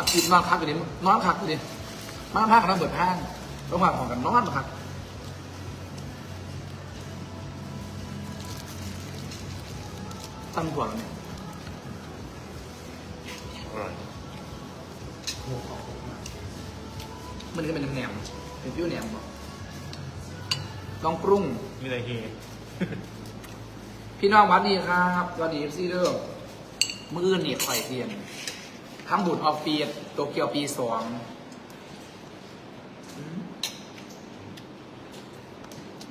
อนกินนอนพักอยู่ดินอนพักอยู่ดิมาพักกันเบิดห้างต้องมาของกันนอนพักตั้งก่อนแล้วเนี่ยมันจะเป็นแหนมเป็นฟิวแหนมบอกลองปรุงมีอะไรเฮพี่น้องวัดดีครับวัสดีเอฟซีเด้อมืออื่นนี่ข่อยเทียน ทำบุญออฟฟิศโตเกียวปีสอง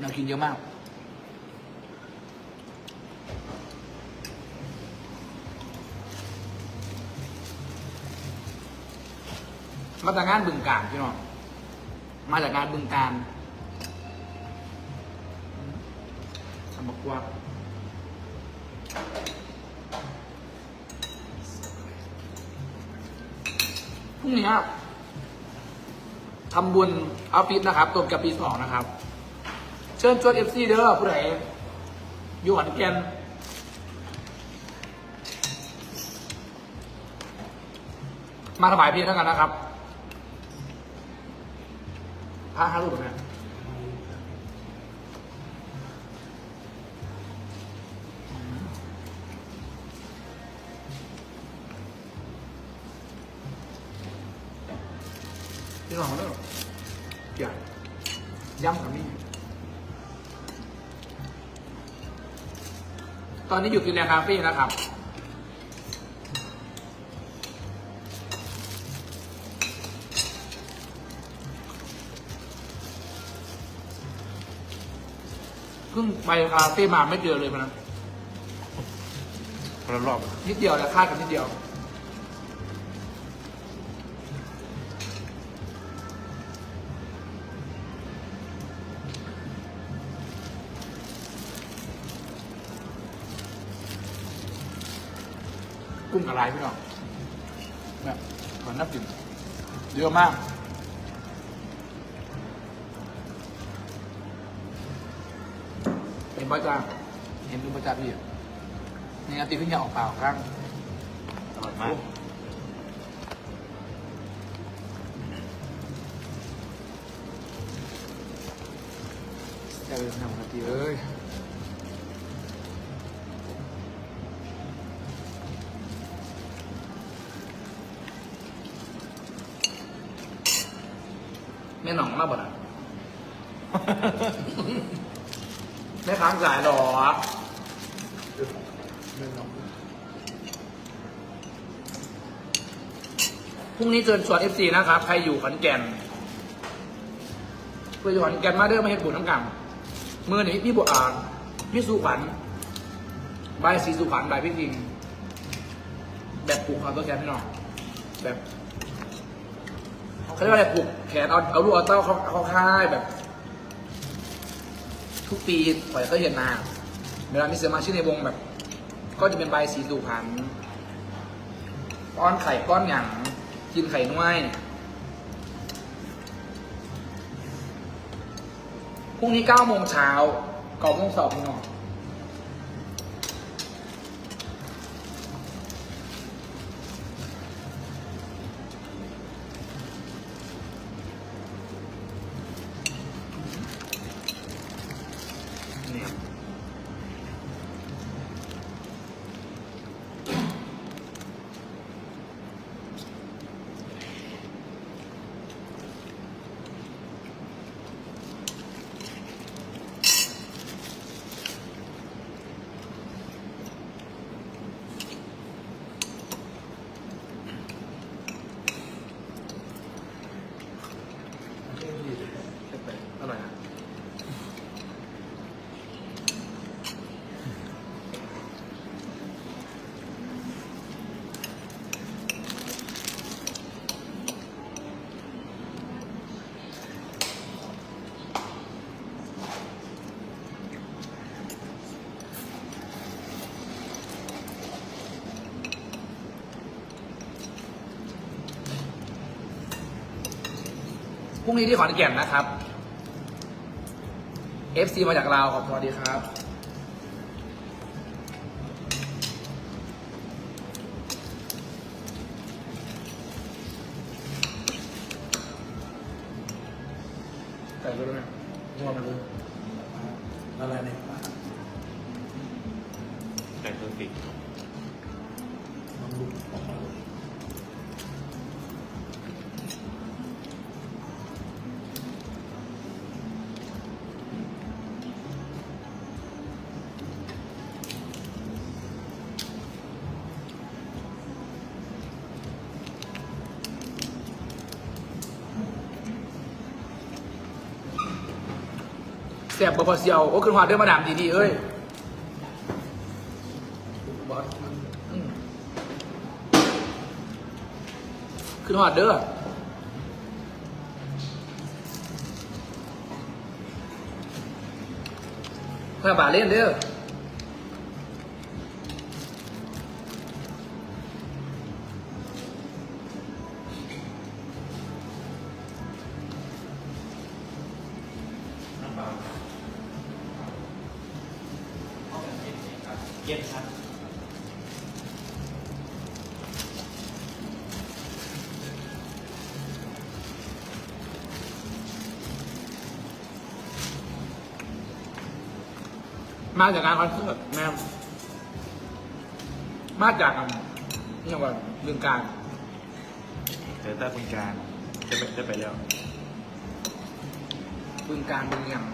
น่ากินเยอะมาก มาจากงานบึงการพี่น้อง มาจากงานบึงการสมบักวัก พรุ่งนี้ทำบุญออฟฟิศนะครับตรงกับปีสองนะครับ เชิญชวนเอฟซีเด้อผู้ใดอยู่ขอนแก่นมาถวายเพลงเท่ากันนะครับพระห้ารูปนะ พี่น้องเด้ออย่าย้ำกับนี่ตอนนี้อยู่กินแลนด์คาเฟ่นะครับเพิ่งไปคาเฟ่มาไม่เจอเลยมันนะคนละรอบนิดเดียวนะคาดกันนิดเดียว กุ้งกระไรพี่น้องแบบเหมือนน้ำจิ้มเยอะมากเห็นป้าจ้าเห็นดูป้าจ้าพี่นี่อาตีขึ้นยาออกเปล่าครับอร่อยมากแค่เป็นทำนาทีเอ้ย แม่หน่องมาบ่นะแม่ค้างสายหรอพรุ่งนี้เชิญชวนเอฟซีนะครับ ใครอยู่ขอนแก่นเพื่ออยู่ขอนแก่นมาเด้อมาเห็นบุญทั้งกรรมมือนี้พี่บัวอ่านพี่สุขวัญใบายสีสุขวัญใบายพี่จริงแบบปลูกคาร์บอนแกนพี่น้องแบบ เขาเรียกว่าอะไรปลูกแขนเอาเอาลูกเอาเต้าเขาเขาค่ายแบบ ทุกปีปล่อยก็เห็นนาเวลามีสมาชิกในวงแบบ ก็จะเป็นใบสีสุพรรณป้อนไข่ป้อนหยังกินไข่นวยพรุ่งนี้เก้าโมงเช้าก้าโมงสอบพี่น้อง รุ่งนี้ที่ขอนแก่นนะครับ FC มาจากลาวขอบสวัดีครับใส่รู้ไหมว่ามันรู้อะไรเนี่ยใส่เพิ่มติดมันรู้ แสบบ่พอเสียวโอ้ขึ้นหอดเด้อมาดามดีๆเอ้ยบอสอืมขึ้นหอดเด้อเพื่อบาเล่นเด้อ มาจากงานคอนเสิร์ตแม่มมาจากอันนี่ยังว่าเรื่องการเดี๋ยวตาคุณการจะไปจะไปแล้ว บึงการบึงอย่าง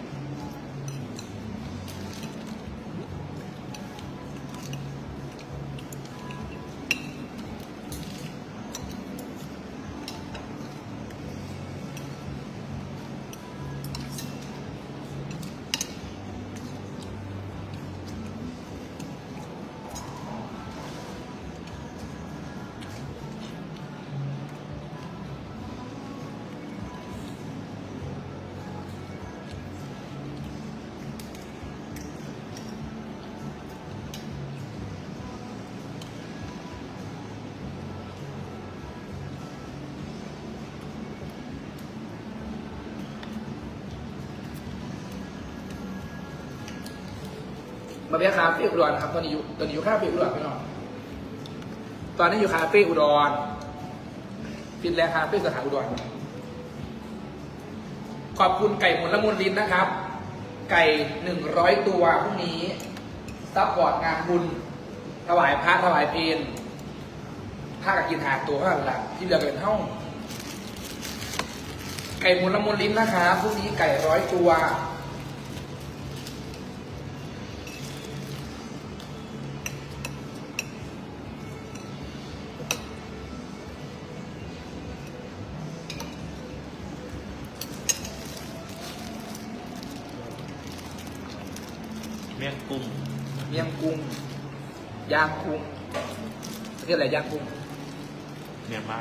มาเบียคาเฟ่อุดรนะครับตอนนี้อยู่ตอนนี้อยู่คาเฟ่อุดรพี่น้องตอนนี้อยู่คาเฟ่อุดรฟินแลนด์คาเฟ่สถานอุดรขอบคุณไก่หมุนละมุนลิ้นนะครับ ไก่หนึ่งร้อยตัวพรุ่งนี้ซัพพอร์ตงานบุญถวายพระถวายเพลนถ้ากับกินหาตัวก็หลักที่เหลือก็เป็นเท่าไก่หมุนละมุนลิ้นนะครับพรุ่งนี้ไก่ร้อยตัว ย่างกุ้งประเรียกอะไรย่างกุ้งเมียนมา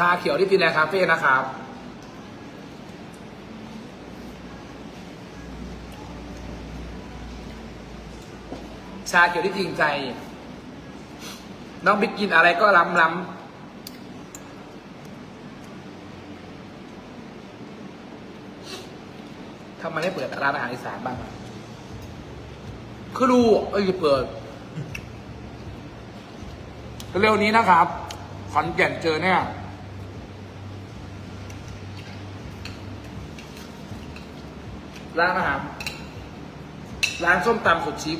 ชาเขียวที่ฟินแลนคาเฟ่นะครับ ชาเขียวที่จริงใจ น้องบิ๊กกินอะไรก็ล้ำล้ำทำไมไม่เปิดร้านอาหารอีสานบ้างคือรู้เอ้ยเปิด เร็วนี้นะครับขอนแก่นเจอเนี่ย ร้านอาหาร ร้านส้มตำสุดชิค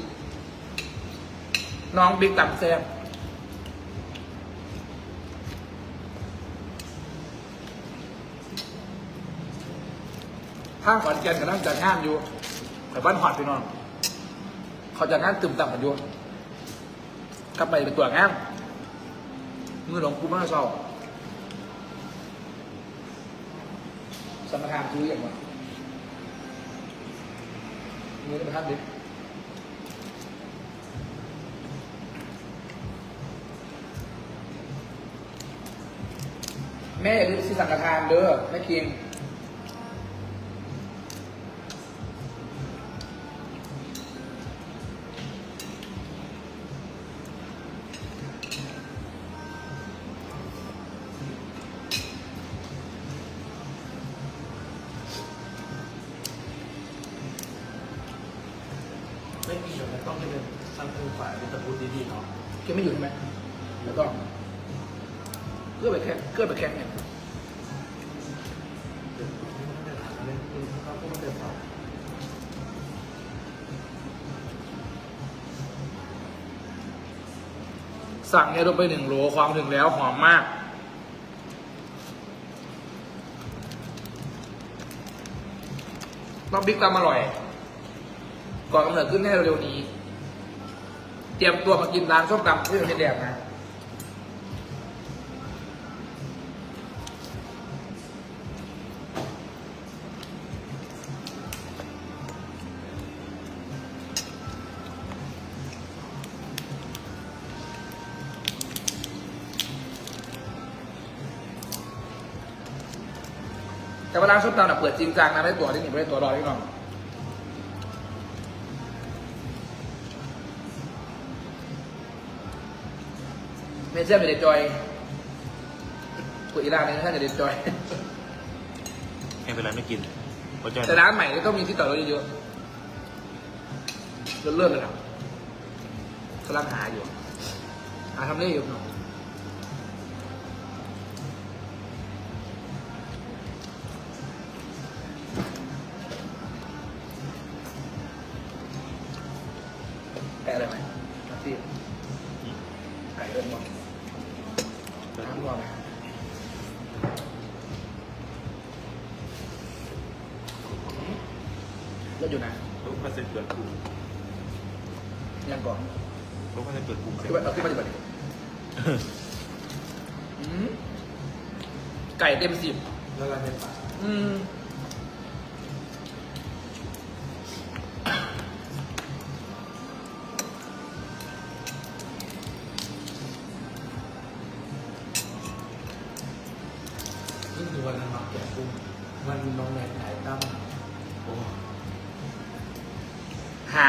น้องบิ๊กตำแซ่บข้างขอนแก่นกับนั่งจัดงานอยู่แต่บ้านหอดพี่น้องเขาจัดงานตึมต่ำกันอยู่กลับไปเป็นตัวงานมือหลวงปู่มาเศร้าสมรทานคืออย่างไร มือสมรทานดิแม่อย่าลืมซื้อสังฆทานเด้อแม่คิง ให้เป็นฝ่ายเป็นตะบูดีๆเนาะแกไม่อยู่ใช่ไหมแล้วก็เกื้อไปแข่งเกื้อไปแข่งเนี่ยสั่งเนี่ยลงไปหนึ่งโหลความถึงแล้วหอมมาก น้องบิ๊กตามอร่อย ก่อนกำเนิดขึ้นแน่เร็วๆนี้ เตรียมตัวมากินร้านส้มตำที่เป็นแดงนะแต่ว่าร้านส้มตำน่ะเปิดจริงจังนะไม่ได้ตัวที่หนึ่งไม่ได้ตัวรอที่น้อง เมเจอร์ไม่ได้จอยตัวอีรานเนี่ยท่านจะเด็ดจอย ไม่เป็นไรไม่กินเพราะใจแต่ร้านใหม่ก็ต้องมีที่ต่อรถเยอะๆเลื่อนๆเลยนะกำลังหาอยู่ หาทำได้อยู่หน่อยแปะอะไรไหมมาที่ไก่เริ่มหมดน้ำก่อนไหมเลิก อยู่นะลูกพันเซ็ตเกิดปุ่มยังก่อนลูกพันเซ็ตเกิดปุ่มเสร็จขึ้นมาเอาขึ้นมาดีกว่าดิอืมไก่เต็มสิบละลายในปากอืม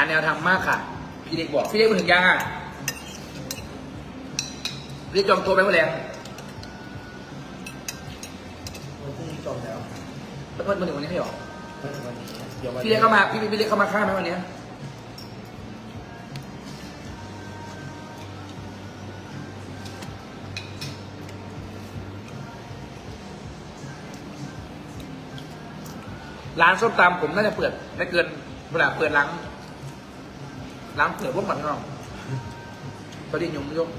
แนวทำมากค่ะ พี่เด็กบอก พี่เด็กมาถึงยังอะพี่เด็กจองตัวไปเมื่อไหร่วันพรุ่งนี้จบแล้วเมื่อมาถึงวันนี้ไม่หรอไม่ถึงวันนี้เดี๋ยววันพี่เด็กเข้ามาพี่พี่เด็กเข้ามาค่ายไหมวันนี้ร้านส้มตำผมน่าจะเปิดไม่เกินเวลาเปิดร้าน ล้างเผื่อพวกมันน้องประเด็นยมยม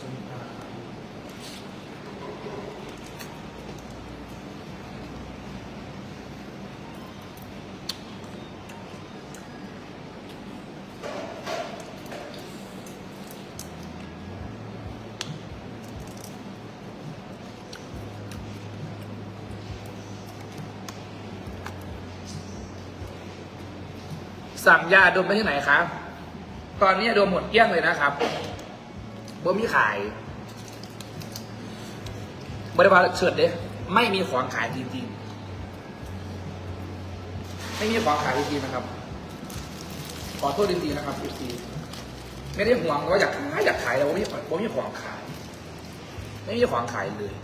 ส้มตำ สั่งยาดมไปที่ไหนครับ ตอนนี้ดมหมดเกลี้ยงเลยนะครับบ่มีขายบริบาลเฉิดเด้ไม่มีของขายจริงๆ ไม่มีของขายจริงๆนะครับ ขอโทษจริงๆนะครับพี่ซีไม่ได้ห่วงว่าอยากขายอยากขายแต่ว่าไม่ผมมีของขาย ไม่มีของขายเลย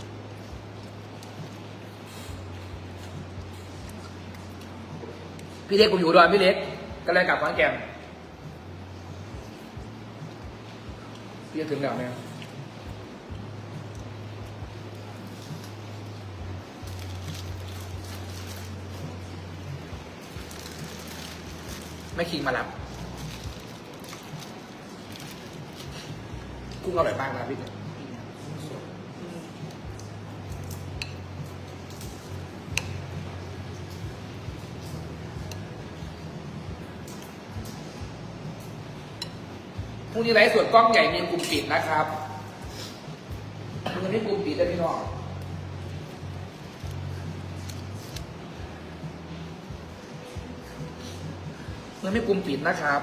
พี่เล็กผมอยู่อุดอนพี่เล็ก ก็เลยกลับขอนแก่นพี่จะถึงแล้วเนี่ยไม่คิงมารับกุ้งอร่อยมากนะพี่พ รุ่งนี้ไลฟ์สดกล้องใหญ่มีกลุ่มปิดนะครับมันไม่กลุ่มปิดได้พี่น้องมันไม่กลุ่มปิดนะครับ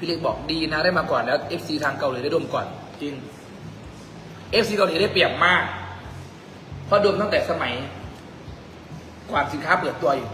พี่เล็กบอกดีนะได้มาก่อนแล้ว FC ทางเกาหลีได้ดมก่อน จริง FC เกาหลีได้เปรียบมาก เพราะดมตั้งแต่สมัยก่อนสินค้าเปิดตัวอยู่